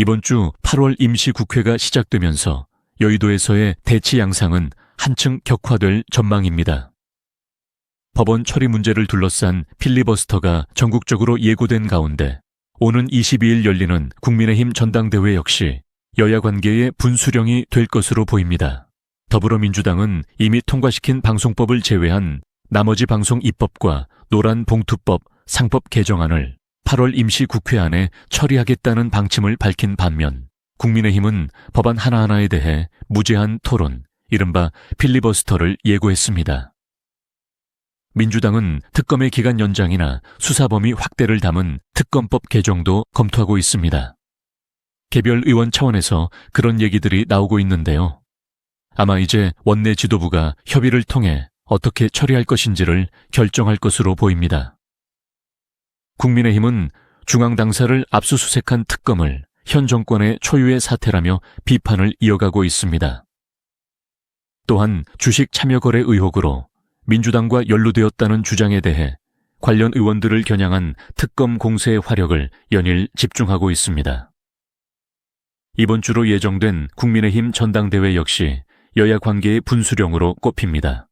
이번 주 8월 임시국회가 시작되면서 여의도에서의 대치 양상은 한층 격화될 전망입니다. 법원 처리 문제를 둘러싼 필리버스터가 전국적으로 예고된 가운데 오는 22일 열리는 국민의힘 전당대회 역시 여야 관계의 분수령이 될 것으로 보입니다. 더불어민주당은 이미 통과시킨 방송법을 제외한 나머지 방송 입법과 노란 봉투법 상법 개정안을 8월 임시국회 안에 처리하겠다는 방침을 밝힌 반면 국민의힘은 법안 하나하나에 대해 무제한 토론, 이른바 필리버스터를 예고했습니다. 민주당은 특검의 기간 연장이나 수사 범위 확대를 담은 특검법 개정도 검토하고 있습니다. 개별 의원 차원에서 그런 얘기들이 나오고 있는데요. 아마 이제 원내 지도부가 협의를 통해 어떻게 처리할 것인지를 결정할 것으로 보입니다. 국민의힘은 중앙 당사를 압수수색한 특검을 현 정권의 초유의 사태라며 비판을 이어가고 있습니다. 또한 주식 참여 거래 의혹으로 민주당과 연루되었다는 주장에 대해 관련 의원들을 겨냥한 특검 공세의 화력을 연일 집중하고 있습니다. 이번 주로 예정된 국민의힘 전당대회 역시 여야 관계의 분수령으로 꼽힙니다.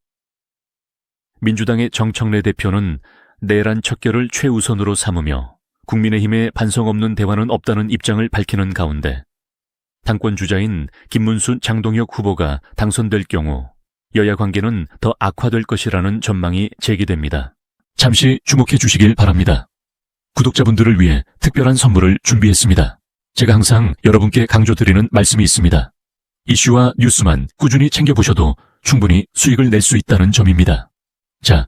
민주당의 정청래 대표는 내란 척결을 최우선으로 삼으며 국민의힘의 반성 없는 대화는 없다는 입장을 밝히는 가운데 당권 주자인 김문수 장동혁 후보가 당선될 경우 여야 관계는 더 악화될 것이라는 전망이 제기됩니다. 잠시 주목해 주시길 바랍니다. 구독자분들을 위해 특별한 선물을 준비했습니다. 제가 항상 여러분께 강조드리는 말씀이 있습니다. 이슈와 뉴스만 꾸준히 챙겨보셔도 충분히 수익을 낼 수 있다는 점입니다. 자,